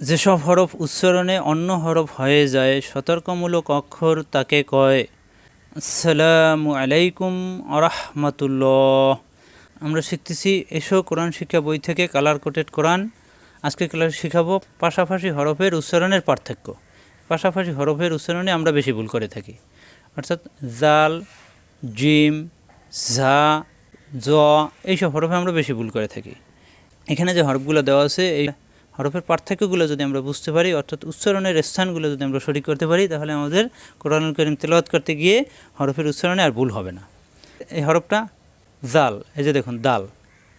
যেসব হরফ উচ্চারণে অন্য হরফ হয়ে যায়, সতর্কমূলক অক্ষর তাকে কয় আসসালামু আলাইকুম আরহামাতুল্লাহ। আমরা শিখতেছি, এসো কোরআন শিক্ষা বই থেকে কালার কোটেড কোরআন। আজকে ক্লাস শিখাবো, পাশাপাশি হরফের উচ্চারণের পার্থক্য। পাশাপাশি হরফের উচ্চারণে আমরা বেশি ভুল করে থাকি। অর্থাৎ জাল, জিম, ঝা, জ, এইসব হরফে আমরা বেশি ভুল করে থাকি। এখানে যে হরফগুলো দেওয়া আছে, এই হরফের পার্থক্যগুলো যদি আমরা বুঝতে পারি, অর্থাৎ উচ্চারণের স্থানগুলো যদি আমরা সঠিক করতে পারি, তাহলে আমাদের কোরআনুল করিম তেলাওয়াত করতে গিয়ে হরফের উচ্চারণে আর ভুল হবে না। এই হরফটা জাল, এই যে দেখুন, দাল।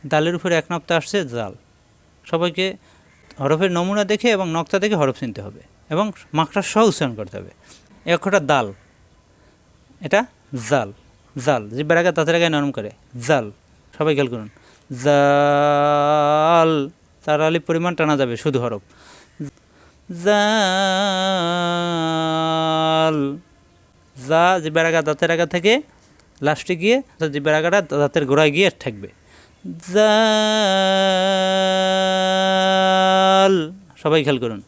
দালের উপরে এক নক্তা আসছে, জাল। সবাইকে হরফের নমুনা দেখে এবং নক্তা দেখে হরফ চিনতে হবে এবং মাকড়া সহ উচ্চারণ করতে হবে। এই অক্ষরটা দাল, এটা জাল জাল। জিব্বার আগে তাদের আগে নরম করে, জাল। সবাই খেয়াল করুন। জাল তার আলি পরিমাণ টানা যাবে, শুধু হরফ। জাল। যা জিব্বার আগা দাঁতের আগা থেকে লাস্টে গিয়ে জিব্বার আগাটা দাঁতের গোড়ায় গিয়ে থাকবে জাল। সবাই খেয়াল করুন।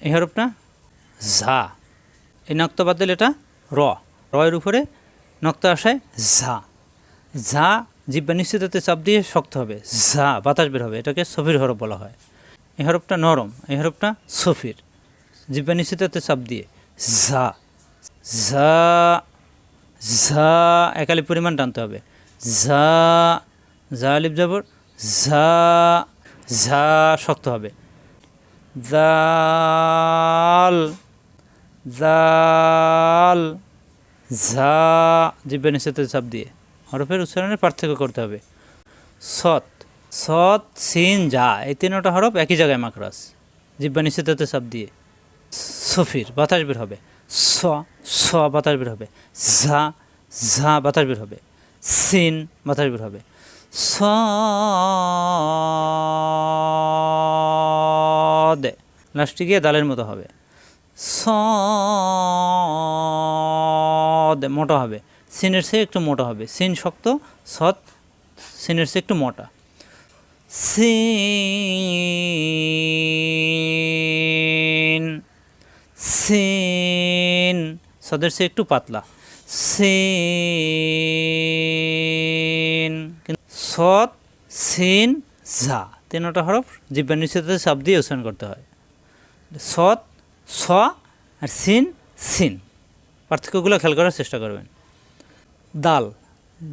এই হরফটা ঝা এই নক্ত বাতিল এটা র। রয়ের উপরে নক্ত আসায় ঝা ঝা জিব্বা নিশ্চিততে চাপ দিয়ে শক্ত হবে। ঝা, বাতাস বের হবে। এটাকে সফির হরফ বলা হয়। এই হরফটা নরম, এই হরফটা সফির। জিব্বা নিশ্চিততে চাপ দিয়ে ঝা ঝা ঝা, একালি পরিমাণ টানতে হবে। ঝা ঝা লিপ যাবর ঝা ঝা, শক্ত হবে। জাল জাল ঝা, জিব্বা নিচেতে চাপ দিয়ে। হরফের উচ্চারণের পার্থক্য করতে হবে। সৎ সৎ, সিন, যা, এই তিনটা হরফ একই জায়গায় মাকরাস জিব্বা নিচেতে চাপ দিয়ে। সফির, বাতাস বের হবে। স স, বাতাস বের হবে। ঝা ঝা, বাতাস বের হবে। সিন, বাতাস বের হবে। সদে লাস্টে গিয়ে দালের মতো হবে। সদ মোটা হবে। সিনের সে একটু মোটা হবে। সিন শক্ত, সৎ, সিনের সে একটু মোটা। সিন সিন, সদের সে একটু পাতলা। সিন, সৎ, সিন, ঝা। তিনটা হরফ জিব্বার নিচেতে চাপ দিয়ে উচ্চারণ করতে হয়। সৎ, স, আর সিন সিন। পার্থক্যগুলো খেয়াল করার চেষ্টা করবেন। দাল।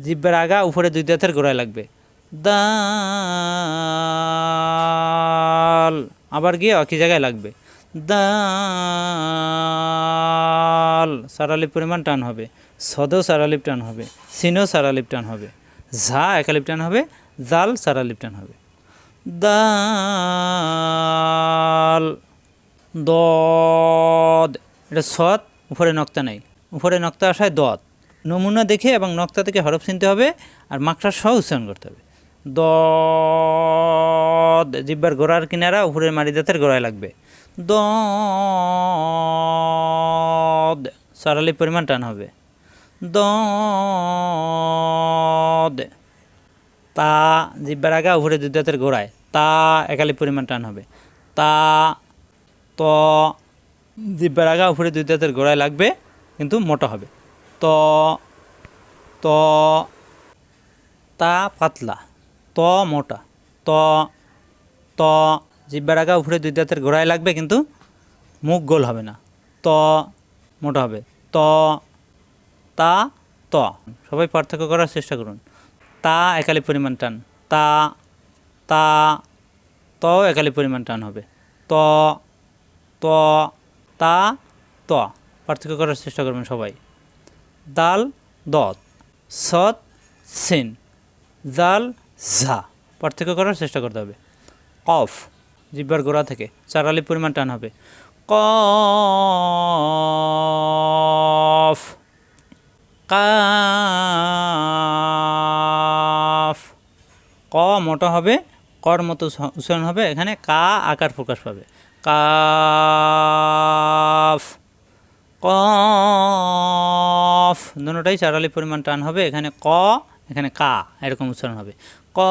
জিব্বার আগা, উপরে দুই দাঁতের গোড়ায় লাগবে। দাল। আবার গিয়ে একই জায়গায় লাগবে। দাল। সারালিপ পরিমাণ টান হবে। সদেও সারালিপ টান হবে। সিনেও সারালিপ টান হবে। ঝা একালিপ টান হবে। জাল সারালিপ টান হবে। দাল। দদ। এটা সৎ উপরে নক্তা নেই। উপরে নক্তা আসায় দদ। নমুনা দেখে এবং নক্তা থেকে হরফ চিনতে হবে আর মাকড়া সহ উচ্চারণ করতে হবে। দদ জিব্বার গোড়ার কিনারা উপরের মারি দাঁতের গোড়ায় লাগবে। দদ সারালি পরিমাণ টান হবে। দদ তা, জিব্বার আগা উপরে দুই দাঁতের গোড়ায়। তা একালি পরিমাণ টান হবে। তা, ত, জিব্বার আগা উপরে দুই দাঁতের গোড়ায় লাগবে, কিন্তু মোটা হবে। ত ত, তা পাতলা, ত মোটা, ত ত জিব্বার আগা উপরে দুই দাঁতের গোড়ায় লাগবে কিন্তু মুখ গোল হবে না। ত মোটা হবে। ত, তা, ত। সবাই পার্থক্য করার চেষ্টা করুন। তা একালি পরিমাণ টান। তা তা, ত একালি পরিমাণ টান হবে। ত ত, তা, ত। পার্থক্য করার চেষ্টা করবেন সবাই। দাল দত সৎ সিন, জাল ঝা। পার্থক্য করার চেষ্টা করতে হবে। কফ, জিব্বার গোড়া থেকে চারালি পরিমাণ টান হবে। কফ, কাফ। ক মোটা হবে, কর মতো উচ্চারণ হবে। এখানে কা আকার প্রকাশ পাবে। কাফ। কফ দুটোটাই চারালি পরিমাণ টান হবে, এখানে ক, এখানে কা, এরকম উচ্চারণ হবে। কফ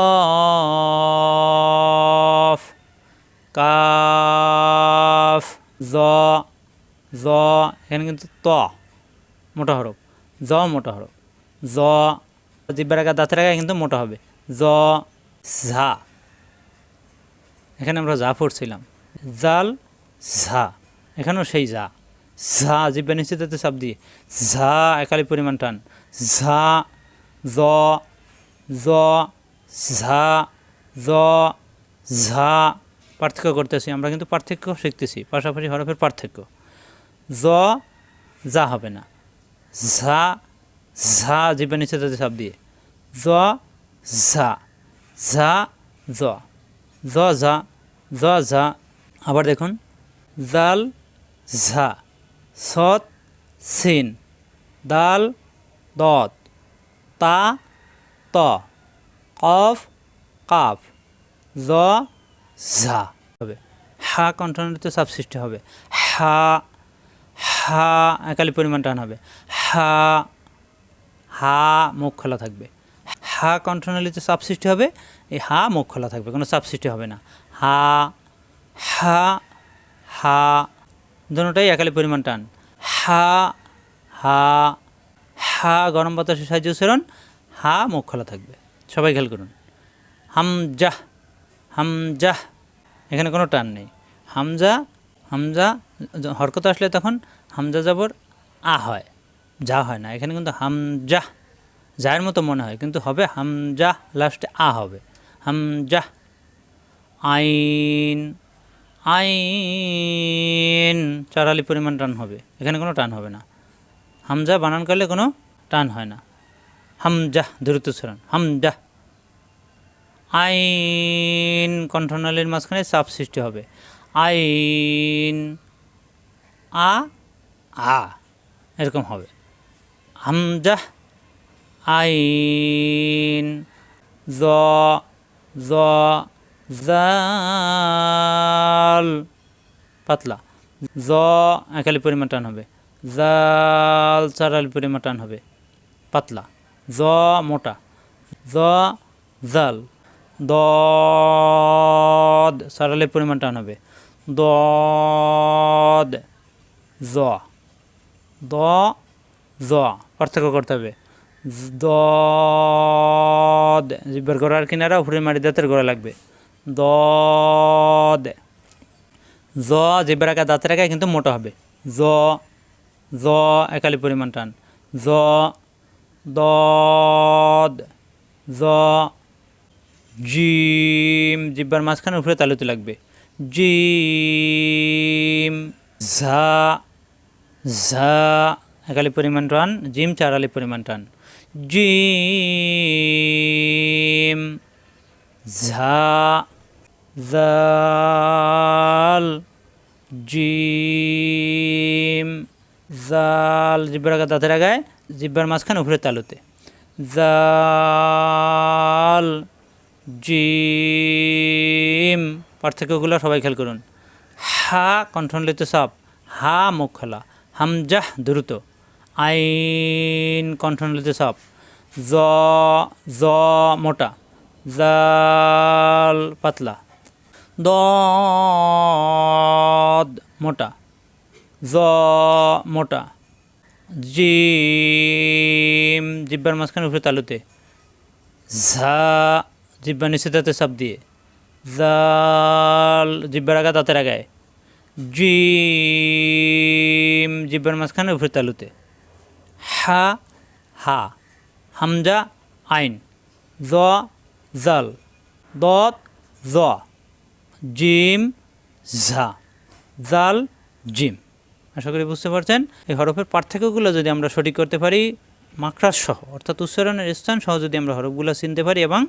কাফ, জ জ, এখানে কিন্তু ত, মোটা হরফ। জ, মোটা হরফ। জ, জিব্বার আগা দাঁতের কিন্তু মোটা হবে। জ, ঝা। এখানে আমরা যা পড়ছিলাম। জাল, ঝা। এখানেও সেই যা ঝা জিব্বা নিশ্চিত চাপ দিয়ে। ঝা, একালি পরিমাণ টান। ঝা, জ জ, ঝা জ, ঝা পার্থক্য করতেছি। আমরা কিন্তু পার্থক্য শিখতেছি, পাশাপাশি হরফের পার্থক্য। জ যা হবে না। ঝা ঝা জিব্বা নিচে তাতে চাপ দিয়ে। জ, ঝা ঝা, জ জ, ঝা জ, ঝা। আবার দেখুন, জাল, ঝা। সৎ, সিন। দাল, দত। তা, ত। কফ, কাফ। জ, ঝা। হবে। হা কণ্ঠনিত চাপ সৃষ্টি হবে। হা হা, একালি পরিমাণ টান হবে। হা হা, মুখ খোলা থাকবে। হা কণ্ঠনালীতে চাপ সৃষ্টি হবে। এই হা মুখ খোলা থাকবে, কোনো চাপ সৃষ্টি হবে না। হা হা হা দুটোটাই একালি পরিমাণ টান। হা হা হা, গরম বাতাসের সাহায্য উচ্চারণ, হা, মুখ খোলা থাকবে। সবাই খেয়াল করুন। হামজাহ হামজাহ এখানে কোনো টান নেই। হামজা হামজা, হরকত আসলে তখন হামজা যাবর আ হয়। যা হয় না, এখানে কিন্তু হামজাহ যায়ের মতো মনে হয়, কিন্তু হবে হামজাহ লাস্টে আ হবে। হামজাহ আইন আইন। চারালি পরিমাণ টান হবে। এখানে কোনো টান হবে না। হামজা বানান করলে কোনো টান হয় না। হামজাহ দ্রুত উচ্চারণ। হামজাহ আইন কণ্ঠনালীর মাঝখানে চাপ সৃষ্টি হবে। আইন, আ আ, এরকম হবে। হামজাহ আইন, জ জ জাল। পাতলা। জ, একালি পরিমাণ টান হবে। জাল, চারালি পরিমাণ টান হবে। পাতলা। জ, মোটা। জ, জাল। দদ সারালের পরিমাণ টান হবে। দদ জ। দ, জ। পার্থক্য করতে হবে। দদ জিব্বার গড়ার কিনারা, উপরে মারি দাঁতের গোড়া লাগবে। দদ। জ জিব্বার আঁকা দাঁতের আঁকা কিন্তু মোটা হবে। জ জ, একালি পরিমাণ টান। জ, দদ। জ, জিম। জিব্বার মাঝখানে উপরে তালুতে লাগবে। জিম। ঝা ঝা, একালি পরিমাণ টান। জিম চারালি পরিমাণ টান। জিম। ঝা জাল জিম জাল জিব্বার আগা দাঁতের আগায়, জিব্বার মাঝখানে উপরে তালুতে। জাল জিম, পার্থক্যগুলো সবাই খেয়াল করুন। হা কণ্ঠনলিত সাপ, হা, মুখ খোলা। হামজাহ, দ্রুত। আইন কণ্ঠনলিত সাপ। জ জ, মোটা। জাল, পাতলা। দদ, মোটা। জ, মোটা। জিম, জিব্বার মাঝখানে উপরে তালুতে। ঝা, জিব্বা নিচে দাঁতে চাপ দিয়ে। জাল, জিব্বার আগা দাঁতের আগায়। জিম, জিব্বার মাঝখানে উপরে তালুতে। হা হা। হামজা, আইন। জ জাল। দত, জ। জিম, ঝা। জাল, জিম। আশা করি বুঝতে পারছেন? এই হরফের পার্থক্যগুলো যদি আমরা সঠিক করতে পারি মাকড়াস সহ, অর্থাৎ উচ্চারণের স্থান সহ যদি আমরা হরফগুলো চিনতে পারি এবং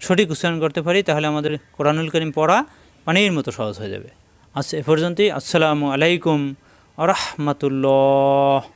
সঠিক উচ্চারণ করতে পারি, তাহলে আমাদের কোরআনুল করিম পড়া পানির মতো সহজ হয়ে যাবে। আচ্ছা এ পর্যন্তই। আসসালামু আলাইকুম আ রহমতুল্লাহ।